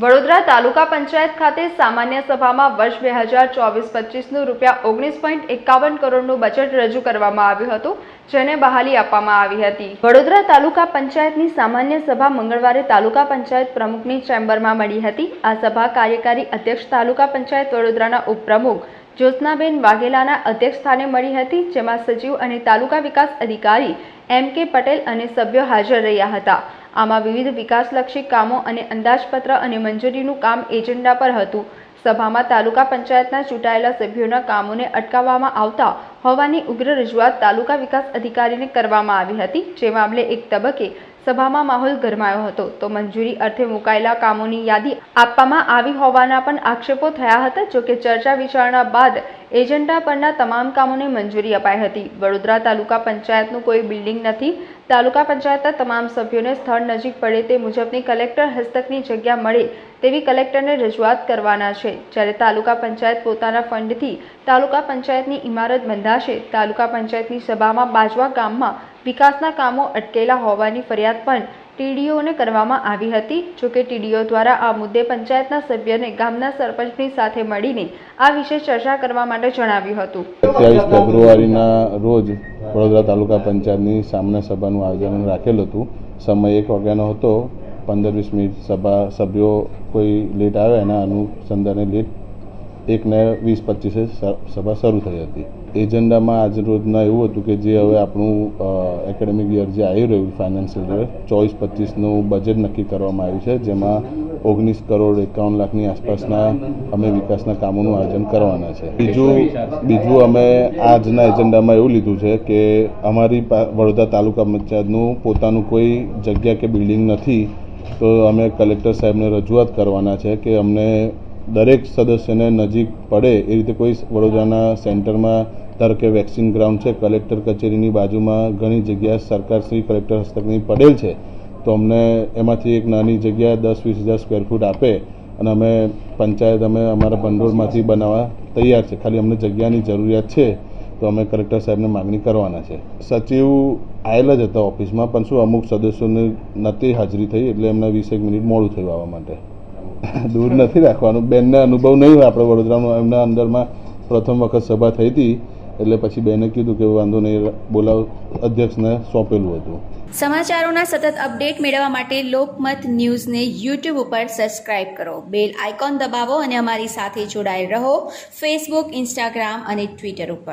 વડોદરા તાલુકા પંચાયત ખાતે સામાન્ય સભામાં વર્ષ બે હજાર ચોવીસ પચીસનું રૂપિયા ઓગણીસ પોઈન્ટ એકાવન કરોડનું બજેટ રજૂ કરવામાં આવ્યું હતું, જેને બહાલી આપવામાં આવી હતી. વડોદરા તાલુકા પંચાયતની સામાન્ય સભા મંગળવારે તાલુકા પંચાયત પ્રમુખની ચેમ્બરમાં મળી હતી. આ સભા કાર્યકારી અધ્યક્ષ તાલુકા પંચાયત વડોદરાના ઉપપ્રમુખ જ્યોત્સનાબેન વાઘેલાના અધ્યક્ષ સ્થાને મળી હતી, જેમાં સચિવ અને તાલુકા વિકાસ અધિકારી એમ કે પટેલ અને સભ્યો હાજર રહ્યા હતા. આમાં વિવિધ વિકાસલક્ષી કામો અને અંદાજપત્ર અને મંજૂરીનું કામ એજન્ડા પર હતું. સભામાં તાલુકા પંચાયતના ચૂંટાયેલા સભ્યોના કામોને અટકાવવામાં આવતા હોવાની ઉગ્ર રજૂઆત તાલુકા વિકાસ અધિકારીને કરવામાં આવી હતી. જે મામલે એક તબક્કે સભામાં માહોલ ગરમાયો હતો. તો મંજૂરી અર્થે મુકાયેલા કામોની યાદી આપવામાં આવી હોવાના પણ આક્ષેપો થયા હતા જોકે ચર્ચા વિચારણા બાદ એજન્ડા પરના તમામ કામોને મંજૂરી અપાઈ હતી. વડોદરા તાલુકા પંચાયતનું કોઈ બિલ્ડિંગ નથી. તાલુકા પંચાયતના તમામ સભ્યોને સ્થળ નજીક પડે તે મુજબની કલેક્ટર હસ્તકની જગ્યા મળે તેવી કલેક્ટરને રજૂઆત કરવાના છે. જ્યારે તાલુકા પંચાયત પોતાના ફંડથી તાલુકા પંચાયતની ઇમારત બંધાશે તાલુકા પંચાયતની સભામાં બાજવા ગામમાં વિકાસના કામો અટકેલા હોવાની ફરિયાદ પણ ટીડીઓને કરવામાં આવી હતી. જોકે ટીડીઓ દ્વારા આ મુદ્દે પંચાયતના સભ્યને ગામના સરપંચની સાથે મળીને આ વિશે ચર્ચા કરવા માટે જણાવ્યું હતું. સત્યાવીસ ફેબ્રુઆરીના રોજ વડોદરા તાલુકા પંચાયતની સામાન્ય સભાનું આયોજન રાખેલું હતું. સમય એક વાગ્યાનો હતો. પંદર વીસ મિનિટ સભા સભ્યો કોઈ લેટ આવે એના અનુસંધાને લેટ એકને વીસ, પચીસે સભા શરૂ થઈ હતી. એજન્ડામાં આજ રોજના એવું હતું કે જે હવે આપણું એકેડેમિક યર જે આવી રહ્યું ફાઇનાન્શિયલ યર ચોવીસ, પચીસનું બજેટ નક્કી કરવામાં આવ્યું છે, જેમાં ઓગણીસ કરોડ એકાવન લાખની આસપાસના અમે વિકાસના કામોનું આયોજન કરવાના છે. બીજું બીજું અમે આજના એજન્ડામાં એવું લીધું છે કે અમારી વડોદરા તાલુકા પંચાયતનું પોતાનું કોઈ જગ્યા કે બિલ્ડિંગ નથી, તો અમે કલેક્ટર સાહેબને રજૂઆત કરવાના છે કે અમને દરેક સદસ્યને નજીક પડે એ રીતે કોઈ વડોદરાના સેન્ટરમાં, ધારો કે વેક્સિન ગ્રાઉન્ડ છે, કલેક્ટર કચેરીની બાજુમાં ઘણી જગ્યા સરકારશ્રી કલેક્ટર હસ્તકની પડેલ છે. તો અમને એમાંથી એક નાની જગ્યા દસ વીસ હજાર સ્ક્વેર ફૂટ આપે અને અમે પંચાયત, અમે અમારા ભંડોળમાંથી બનાવવા તૈયાર છે. ખાલી અમને જગ્યાની જરૂરિયાત છે. તો અમે કલેક્ટર સાહેબને માગણી કરવાના છે. સચિવ આવેલા જ હતા ઓફિસમાં, પણ શું અમુક સદસ્યોને નહોતી હાજરી થઈ એટલે એમને વીસેક મિનિટ મોડું થયું આવવા માટે. દૂર નથી રાખવાનું. બેનને અનુભવ નહીં હોય આપણે વડોદરામાં, એમના અંદરમાં પ્રથમ વખત સભા થઈ હતી, એટલે પછી બેને કીધું કે વાંધો નહીં, બોલાવ, અધ્યક્ષને સોંપેલું હતું. સમાચારોના સતત અપડેટ મેળવવા માટે લોકમત ન્યૂઝને યુટ્યુબ ઉપર સબસ્ક્રાઇબ કરો. બેલ આઇકોન દબાવો અને અમારી સાથે જોડાયેલ રહો. ફેસબુક ઇન્સ્ટાગ્રામ અને ટ્વિટર ઉપર.